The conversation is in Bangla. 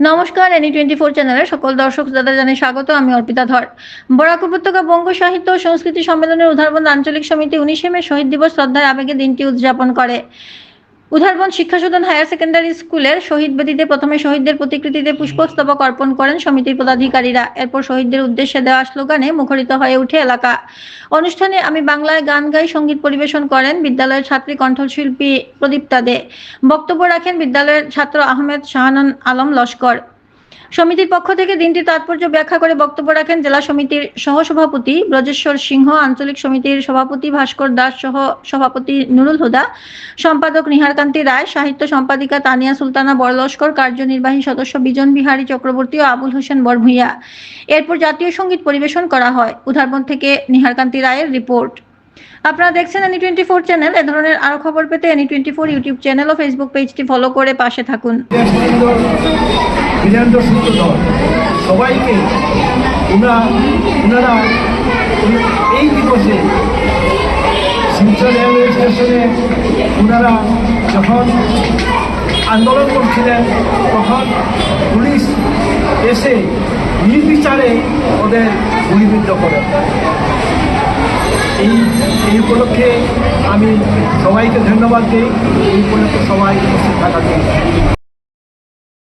নমস্কার এনি টোয়েন্টি ফোর চ্যানেলে সকল দর্শক দাদা জানে স্বাগত, আমি অর্পিতা ধর। বরাক উপত্যকা বঙ্গ সাহিত্য সংস্কৃতি সম্মেলনের উদাহরণ আঞ্চলিক সমিতি উনিশে মে শহীদ দিবস শ্রদ্ধার আবেগে দিনটি উদযাপন করে। উধারবন্দ শিক্ষা সদন হায়ার সেকেন্ডারি স্কুলের শহীদ বেদিতে প্রথমে শহীদদের প্রতিকৃতিতে পুষ্পস্তবক অর্পণ করেন সমিতির পদাধিকারীরা। এরপর শহীদদের উদ্দেশ্যে দেওয়া স্লোগানে মুখরিত হয়ে উঠে এলাকা। অনুষ্ঠানে আমি বাংলায় গান গাই, সংগীত পরিবেশন করেন বিদ্যালয়ের ছাত্রী কণ্ঠশিল্পী প্রদীপ্তা দে বক্তব্য রাখেন বিদ্যালয়ের ছাত্র আহমেদ শাহানান আলম লস্কর। সমিতির পক্ষ থেকে দিনটি তাৎপর্য ব্যাখ্যা করে বক্তব্য রাখেন জেলা সমিতির সহসভাপতি ব্রজেশ্বর সিংহ, আঞ্চলিক সমিতির সভাপতি ভাস্কর দাস সহ সভাপতি নুরুল হুদা, সম্পাদক নিহারকান্তি রায়, সাহিত্য সম্পাদিকা তানিয়া সুলতানা বড়লস্কর, কার্যনির্বাহী সদস্য বিজন বিহারী চক্রবর্তী ও আবুল হোসেন বরভূঁইয়া এরপর জাতীয় সংগীত পরিবেশন করা হয়। উধারবন্দ থেকে নিহারকান্তি রায়ের রিপোর্ট। আপনারা দেখছেন এনি টোয়েন্টি ফোর চ্যানেল এ ধরনের আরও খবর পেতে any twenty four YouTube channel ও ফেসবুক পেজটি ফলো করে পাশে থাকুন। সবাইকে এই দিবসে শিলচর রেলওয়ে স্টেশনে ওনারা যখন আন্দোলন করছিলেন, তখন পুলিশ এসে নির্বিচারে ওদের গুলিবিদ্ধ করে। এই উপলক্ষে আমি সবাইকে ধন্যবাদ দিই এই উপলক্ষে সবাই উপস্থিত